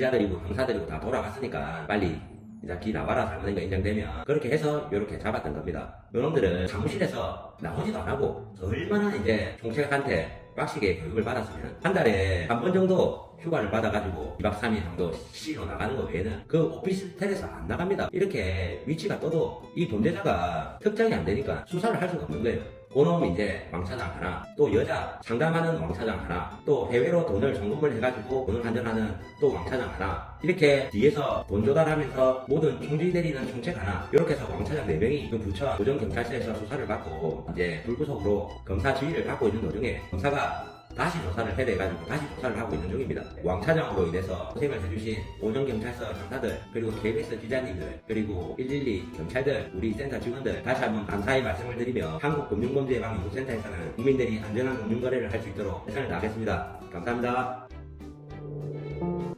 기자들이고 형사들이고 다 돌아갔으니까 빨리 이제 기 나와라 잘못된 거 인정되면 그렇게 해서 이렇게 잡았던 겁니다. 요놈들은 사무실에서 나오지도 안 하고 얼마나 이제 총책한테 빡시게 교육을 받았으면 한 달에 한 번 정도 휴가를 받아가지고 2박 3일 정도 쉬러 나가는 거 외에는 그 오피스텔에서 안 나갑니다. 이렇게 위치가 떠도 이 범죄자가 특정이 안 되니까 수사를 할 수가 없는 거예요. 그놈 이제 왕차장 하나, 또 여자 상담하는 왕차장 하나, 또 해외로 돈을 송금을 해가지고 돈을 환전하는 또 왕차장 하나, 이렇게 뒤에서 돈 조달하면서 모든 총지 내리는 총책 하나, 이렇게 해서 왕차장 4명이 그 부천 고정경찰서에서 수사를 받고 이제 불구속으로 검사 지휘를 받고 있는 도중에 검사가 다시 조사를 해대가지고 다시 조사를 하고 있는 중입니다. 왕차장으로 인해서 고생을 해주신 오정경찰서 형사들 그리고 KBS 기자님들 그리고 112 경찰들 우리 센터 직원들 다시 한번 감사의 말씀을 드리며 한국금융범죄예방연구센터에서는 국민들이 안전한 금융거래를 할 수 있도록 최선을 다하겠습니다. 감사합니다.